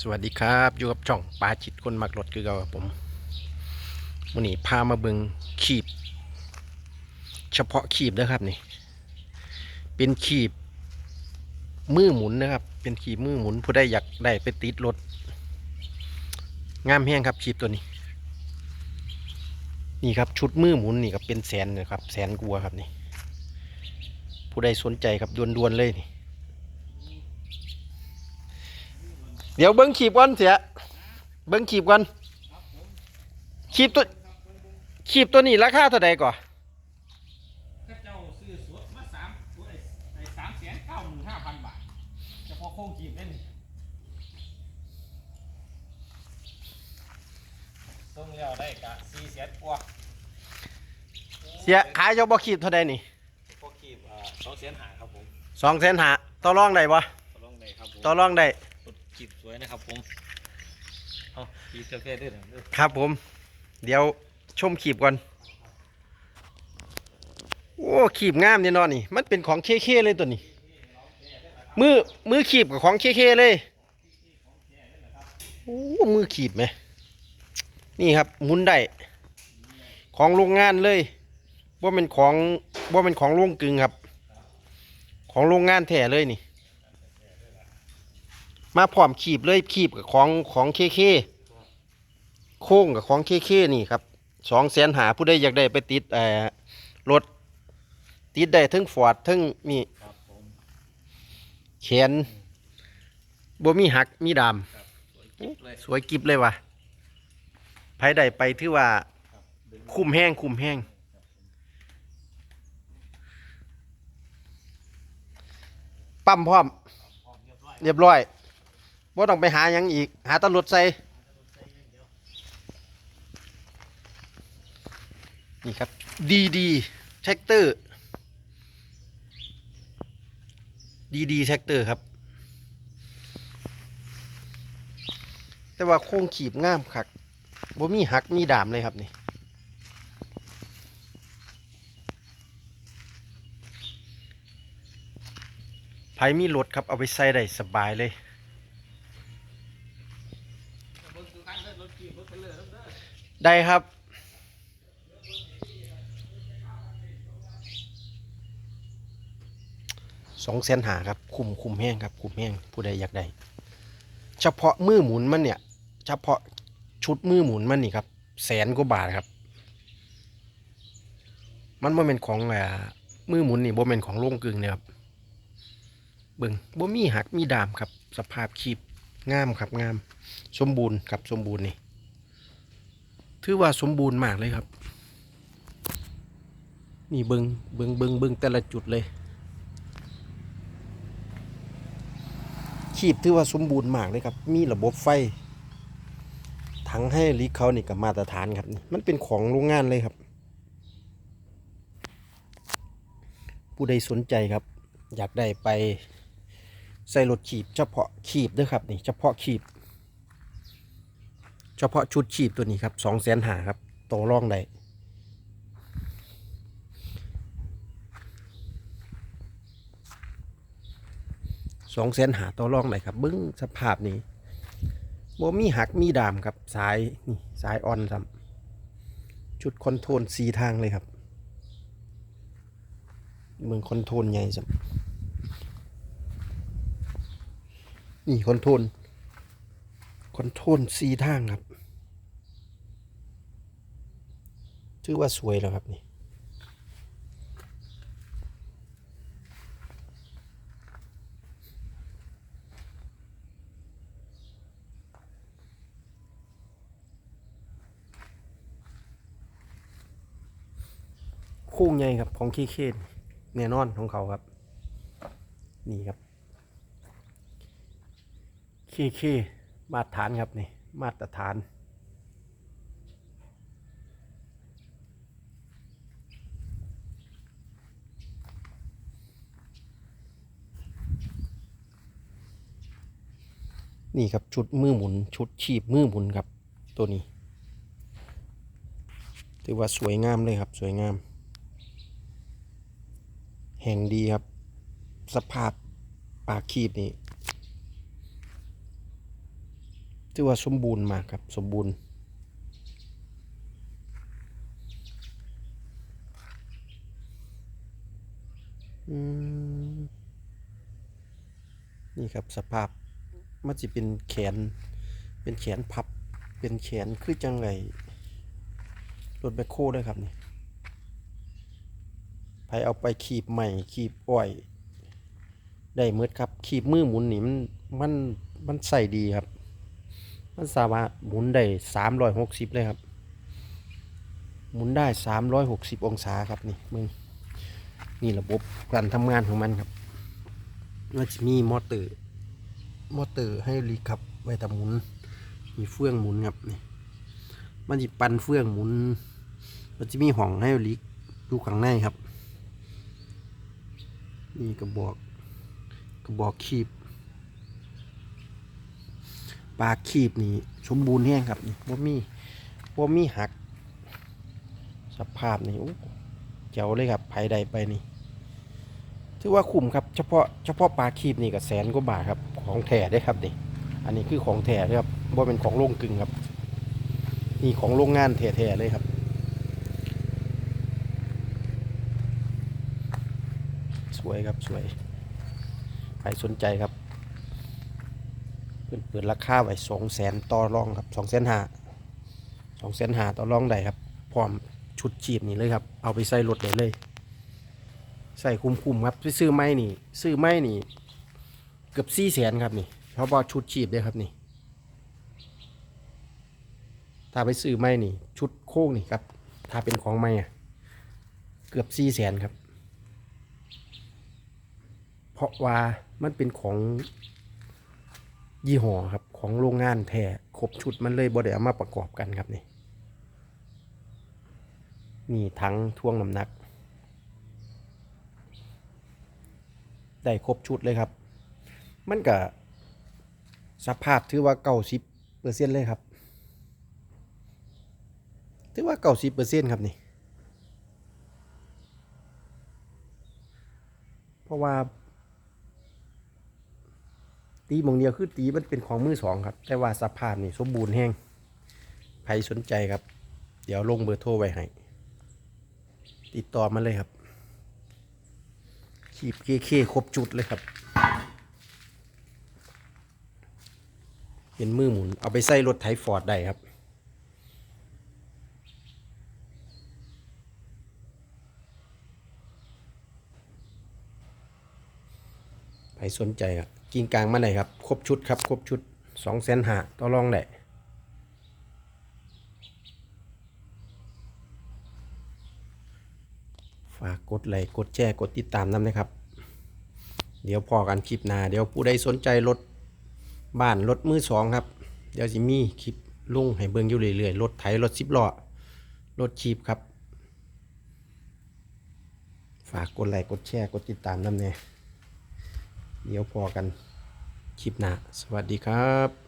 สวัสดีครับอยู่กับช่องปลาจิตคนมักรถคือเก่าผมวันนี้พามาเบิงขีบ เฉพาะขีบนะครับนี่ เป็นขีบ มือหมุนนะครับ เป็นขีบมือหมุนผู้ใดอยากได้ไปติดรถงามแห้งครับขีบตัวนี้ นี่ครับชุดมือหมุนนี่ก็เป็นแสนนะครับ แสนกลัวครับนี่ ผู้ใดสนใจครับด่วนๆเลยนี่ เดี๋ยวเบิ้งขีบก่อนเสียเบิ้งขีบก่อนขีบตัวขีบตัวนี้ราคาเท่าใดก่อนข้าเจ้าซื้อสวดมาสามไอ้ไอ้สามแสนเก้าหมื่นห้าพันบาทเฉพาะโค้งกีบนั่นส่งแล้วได้กะสี่แสนกว่าเสียขายเจ้าบ่ขีบเท่าใดนี่พวกกีบอ่าสองแสนหาครับผมสองแสนหาต่อรองได้บ่ตกลงได้ครับผมต่อรองได้รถกีบส วยนะครับผมเอากีกาแฟด้วยนะครับผม เดี๋ยวชมขีบก่อนโอ้ขีบงามเนี่ยนอนนี่ มันเป็นของเคเคเลยตัวนี้ มือมือขีบกับของเคเคเลยโอ้มือขีบไหมนี่ครับหมุนได้ของโรงงานเลยว่าเป็นของว่าเป็นของโรงกึงครับ ของโรงงานแท้เลยนี่ มาพร้อมขีบเลยขีบกับของของเคเคโค้งกับของเคเคนี่ครับสองแสนหาผู้ใดอยากได้ไปติดเอ่อรถติดได้ทั้งฟอร์ดทั้งนี่ครับผมแขนบ่มีหักมีดามสวยกิ๊บเลยสวยกิบเลยว่ะไผได้ไปถือว่า ครับดึงคุ้มแห้งคุ้มแห้งปั๊มพร้อมออกเรียบร้อยเรียบร้อย บ่ต้องไปหาหยังอีก หาตำรวจใส่นี่ครับดีดีแท็กเตอร์ดีดีแท็กเตอร์ครับ แต่ว่าโค้งขีบง่ามคักบ่มีหักมีดามเลยครับนี่ไผมีรถครับเอาไปใส่ได้สบายเลย เบิ่งดูคันเด้อรถกีบรถเทรลเลอร์เด้อเด้อ ได้ครับ สองเซนหาครับ คุมคุมแห้งครับคุมแห้งผู้ใดอยากได้ เฉพาะมือหมุนมันเนี่ย เฉพาะชุดมือหมุนมันนี่ครับ แสนกว่าบาทครับ มันบ่เป็นของอ่ามือหมุนนี่บ่เป็นของโล่งกึ่งเนี่ยครับเบิ่งบ่มีหักมีดามครับ สภาพคลิปงามครับงาม สมบูรณ์ครับสมบูรณ์นี่ ถือว่าสมบูรณ์มากเลยครับ นี่เบิงเบิงเบิงเบิงแต่ละจุดเลยขีบถือว่าสมบูรณ์มากเลยครับ มีระบบไฟถังให้ลิกเขานี่กับมาตรฐานครับนี่มันเป็นของโรงงานเลยครับ ผู้ใดสนใจครับ อยากได้ไปใส่รถขีบเฉพาะขีบเด้วยครับนี่เฉพาะขีบ เฉพาะชุดชีพตัวนี้ครับสองแสนหาครับโตร่องได้สองแสนหาต่อร่องได้ครับบิ้งสภาพนี้บ่มีหักมีดามครับสายนี่สายออนครับชุดคอนโทรลสีทางเลยครับเมืองคอนโทรลใหญ่สันี่คอนโทรล คอนโทรลสีทางครับถือว่าสวยแล้วครับนี่คู่ใหญ่ครับของขี้เคนแน่นอนของเขาครับ นี่ครับเคเค มาตรฐานครับนี่มาตรฐานนี่ครับชุดมือหมุนชุดชีบมือหมุนครับตัวนี้ ถือว่าสวยงามเลยครับสวยงาม แห่งดีครับ สภาพปากคีบนี่ ถือว่าสมบูรณ์มากครับสมบูรณ์ นี่ครับสภาพมันจะเป็นแขน เป็นแขนพับ เป็นแขนคือจังไรรถแบคโคด้วยครับนี่ไปเอาไปขีบใหม่ขีบอ้อย ได้เมืดครับ ขีบมือหมุนหนีมันมันมันใส่ดีครับ มันสามารถหมุนได้สามร้อยหกสิบเลยครับ หมุนได้สามร้อยหกสิบองศาครับนี่มึงนี่ระบบการทำงานของมันครับมันจะมีมอเตอร์ มอเตอร์ให้รีขับไว้แต่หมุน มีเฟื่องหมุนครับนี่มันจะปันเฟื่องหมุน มันจะมีห้องให้ลิกดูข้างในครับ นี่กระบอกกระบอกคีบ ปลาคีบนี่สมบูรณ์แห้งครับว่ามีว่ามีหัก สภาพนี่โอ้เจ๋วเลยครับภายใดไปนี่ ถือว่าคุ้มครับ เฉพาะเฉพาะปลาคีบนี่ก็แสนกว่าบาทครับ ของแท้ได้ครับนี่อันนี้คือของแท้เลยครับว่าเป็นของโรงกลึงครับ นี่ของโรงงานแท้ๆเลยครับสวยครับสวย ใครสนใจครับ เปิดเปิดราคาไว้สองแสนต่อรองครับสองแสนหาสองแสนหาต่อรองได้ครับ พร้อมชุดจีบนี่เลยครับ เอาไปใส่รถได้เลย ใส่คุ้มๆครับไปซื้อไม้นี่ ซื้อไม้นี่ เกือบสี่แสนครับนี่เพราะว่าชุดจีบเลยครับนี่ ถ้าไปซื้อไม้นี่ ชุดโค้งนี่ครับ ถ้าเป็นของไม้อะเกือบสี่แสนครับ เพราะว่ามันเป็นของ ยี่ห้อครับของโรงงานแท้ครบชุดมันเลยบ่ได้เอามาประกอบกันครับนี่นี่ทั้งท่วงน้ำหนัก ได้ครบชุดเลยครับ มันก็สภาพถือว่าเก้าสิบเปอร์เซ็นต์เลยครับ ถือว่าเก้าสิบเปอร์เซ็นต์ครับนี่ เพราะว่า ตีมองเดียวคือตีมันเป็นของมือสองครับ แต่ว่าสภาพนี่สมบูรณ์แห้งใครสนใจครับ เดี๋ยวลงเบอร์โทรไว้ให้ติดต่อมาเลยครับขีบเคเคครบจุดเลยครับ เป็นมือหมุน เอาไปใส่รถไถฟอร์ดได้ครับใครสนใจครับ กิ่งกลางมาไหนครับ ครบชุดครับ ครบชุดสองแสนหาต่อรองได้ฝากกดไลค์กดแชร์กดติดตามน้ำนะครับ เดี๋ยวพอกันคลิปหน้า เดี๋ยวผู้ใดสนใจรถบ้านรถมือสองครับ เดี๋ยวจะมีคลิปลงให้เบิ่งอยู่เรื่อยๆรถไถรถสิบล้อรถชีพครับ ฝากกดไลค์กดแชร์กดติดตามน้ำเนี่ย เดี๋ยวพอกันคลิปหน้า สวัสดีครับ